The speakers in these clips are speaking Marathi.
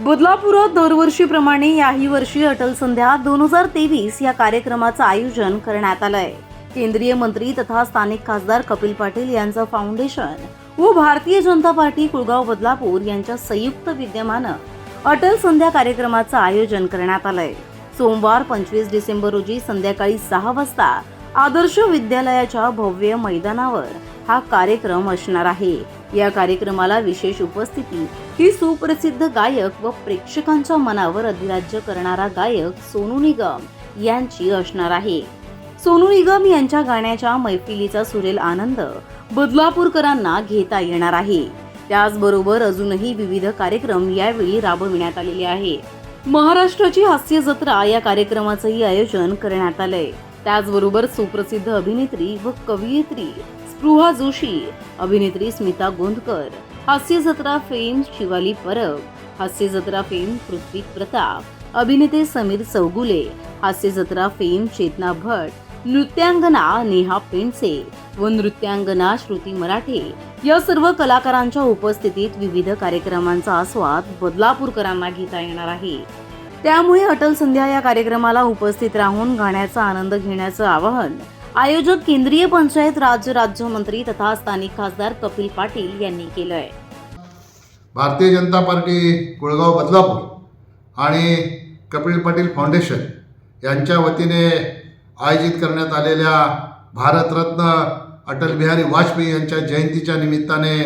बदलापुरात दरवर्षीप्रमाणे याही वर्षी अटल संध्या दोन हजार तेवीस या कार्यक्रमाचं आयोजन करण्यात आलंय. केंद्रीय मंत्री तथा स्थानिक खासदार कपिल पाटील यांचं फाउंडेशन व भारतीय जनता पार्टी कुळगाव बदलापूर यांच्या संयुक्त विद्यमानं अटल संध्या कार्यक्रमाचं आयोजन करण्यात आलंय. सोमवार पंचवीस डिसेंबर रोजी संध्याकाळी सहा वाजता आदर्श विद्यालयाच्या भव्य मैदानावर हा कार्यक्रम असणार आहे. या कार्यक्रमाला विशेष उपस्थिती ही सुप्रसिद्ध गायक व प्रेक्षकांच्या मनावर अधिराज्य करणारा गायक सोनू निगम यांची असणार आहे. सोनू निगम यांच्या गाण्याच्या मैफिलीचा सुरेल आनंद बदलापूरकरांना घेता येणार आहे. त्याचबरोबर अजूनही विविध कार्यक्रम यावेळी राबविण्यात आलेले आहे. महाराष्ट्राची हास्य जत्रा या कार्यक्रमाचंही आयोजन करण्यात आलंय. त्याचबरोबर सुप्रसिद्ध अभिनेत्री व कवयित्री स्पृहा जोशी अभिनेत्री स्मिता गोंदकर हास्य जत्रा फेम शिवाली परब हास्य जत्रा फेम पृथ्वी प्रताप अभिनेते समीर चौगुले हास्य जत्रा फेम चेतना भट नृत्यांगना नेहा पेंडसे व नृत्यांगना श्रुती मराठे. या सर्व कलाकारांच्या उपस्थितीत विविध कार्यक्रमांचा आस्वाद बदलापूरकरांना घेता येणार आहे. त्यामुळे अटल संध्या या कार्यक्रमाला उपस्थित राहून गाण्याचा आनंद घेण्याचं आवाहन आयोजक केंद्रीय पंचायत राज्य राज्यमंत्री तथा स्थानिक खासदार कपिल पाटील यांनी केलंय. भारतीय जनता पार्टी कुळगाव बदलापूर आणि कपिल पाटील फाउंडेशन यांच्या वतीने आयोजित करण्यात आलेल्या भारतरत्न अटल बिहारी वाजपेयी यांच्या जयंतीच्या निमित्ताने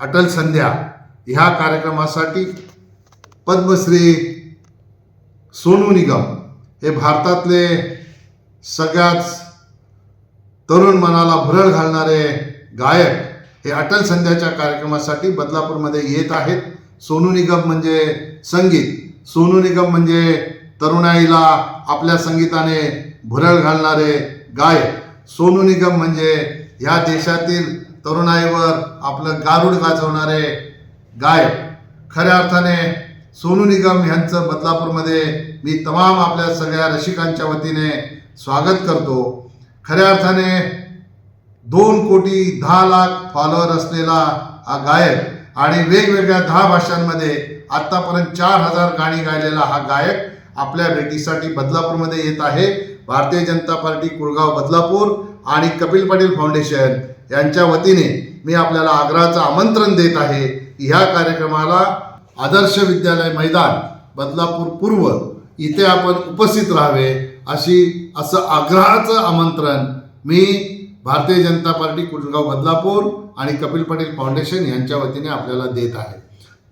अटल संध्या ह्या कार्यक्रमासाठी पद्मश्री सोनू निगम हे भारतातले सगळ्यात तरुण मनाला भुरळ घालणारे गायक हे अटल संध्याच्या कार्यक्रमासाठी बदलापूरमध्ये येत आहेत. सोनू निगम म्हणजे संगीत. सोनू निगम म्हणजे तरुणाईला आपल्या संगीताने भुरळ घालणारे गायक. सोनू निगम म्हणजे ह्या देशातील तरुणाईवर आपलं गारुड गाजवणारे गायक. खऱ्या अर्थाने सोनू निगम यांचं बदलापूरमध्ये मी तमाम आपल्या सगळ्या रसिकांच्या वतीने स्वागत करतो. खऱ्या अर्थाने दोन कोटी दहा लाख फॉलोअर असलेला हा गायक आणि वेगवेगळ्या दहा भाषांमध्ये आत्तापर्यंत चार हजार गाणी गायलेला हा गायक आपल्या भेटीसाठी बदलापूरमध्ये येत आहे. भारतीय जनता पार्टी कुळगाव बदलापूर आणि कपिल पाटील फाउंडेशन यांच्या वतीने मी आपल्याला आग्रहाचं आमंत्रण देत आहे ह्या कार्यक्रमाला आदर्श विद्यालय मैदान बदलापूर पूर्व इथे आपण उपस्थित राहावे. अशी असं आग्रहाचं आमंत्रण मी भारतीय जनता पार्टी कुटगाव बदलापूर आणि कपिल पाटील फाउंडेशन यांच्या वतीने आपल्याला देत आहे.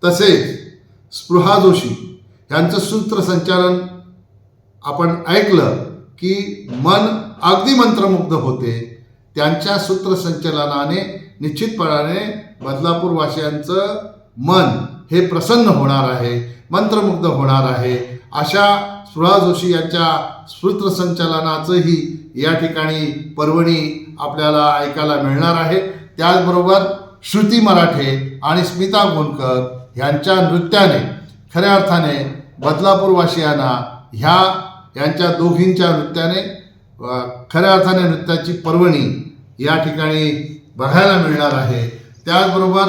तसेच स्पृहा जोशी यांचं सूत्रसंचालन आपण ऐकलं की मन अगदी मंत्रमुग्ध होते. त्यांच्या सूत्रसंचलनाने निश्चितपणाने बदलापूरवासियांचं मन हे प्रसन्न होणार आहे मंत्रमुग्ध होणार आहे अशा सुहा जोशी यांच्या सूत्रसंचालनाचंही या ठिकाणी पर्वणी आपल्याला ऐकायला मिळणार आहे. त्याचबरोबर श्रुती मराठे आणि स्मिता गोंडकर यांच्या नृत्याने खऱ्या अर्थाने बदलापूरवासियांना ह्या यांच्या दोघींच्या नृत्याने खऱ्या अर्थाने नृत्याची पर्वणी या ठिकाणी बघायला मिळणार आहे. त्याचबरोबर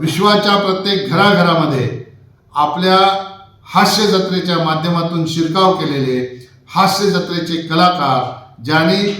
विश्वाच्या प्रत्येक घराघरामध्ये आपल्या हास्य जत्रेच्या माध्यमातून शिरकाव केलेले हास्य जत्रेचे कलाकार ज्यांनी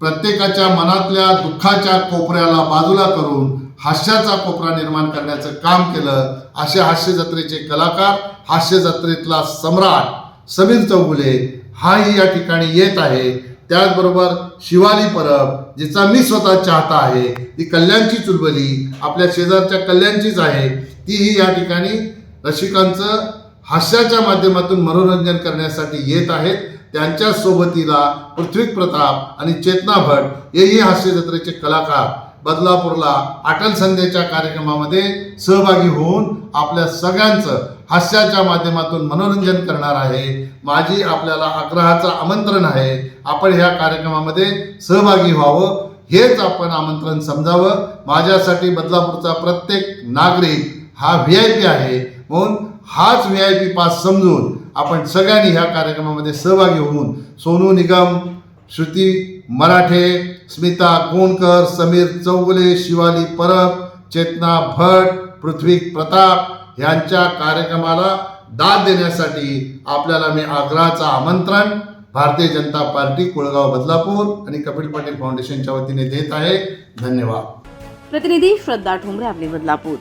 प्रत्येकाच्या मनातल्या दुःखाच्या कोपऱ्याला बाजूला करून हास्याचा कोपरा निर्माण करण्याचं काम केलं असे हास्य जत्रेचे कलाकार हास्य जत्रेतला सम्राट समीर चौगुले हाही या ठिकाणी येत आहे. त्याचबरोबर शिवाली परब जिचा मी स्वतः चाहता आहे ती कल्याणची चुलबली आपल्या शेजारच्या कल्याणचीच आहे तीही या ठिकाणी रसिकांचं हास्याच्या माध्यमातून मनोरंजन करण्यासाठी येत आहेत. त्यांच्या सोबतीला पृथ्वी प्रताप आणि चेतना भट हेही हास्य जत्रेचे कलाकार बदलापूरला अटल संध्याच्या कार्यक्रमामध्ये सहभागी होऊन आपल्या सगळ्यांचं हास्याच्या माध्यमातून मनोरंजन करणार आहे. माझी आपल्याला आग्रहाचं आमंत्रण आहे. आपण ह्या कार्यक्रमामध्ये सहभागी व्हावं. हेच आपण आमंत्रण समजावं. माझ्यासाठी बदलापूरचा प्रत्येक नागरिक हा व्ही आय पी आहे. म्हणून हाच व्ही आय पी पास समजून आपण सगळ्यांनी ह्या कार्यक्रमामध्ये सहभागी होऊन सोनू निगम श्रुती मराठे स्मिता कोणकर समीर चौगुले शिवाली परब चेतना भट पृथ्वी प्रताप यांच्या कार्यक्रमाला दाद देण्यासाठी आपल्याला मी आग्रहाचं आमंत्रण भारतीय जनता पार्टी कुळगाव बदलापूर आणि कपिल पाटील फाउंडेशनच्या वतीने देत आहे. धन्यवाद. प्रतिनिधी श्रद्धा ठोंबरे आपले बदलापूर.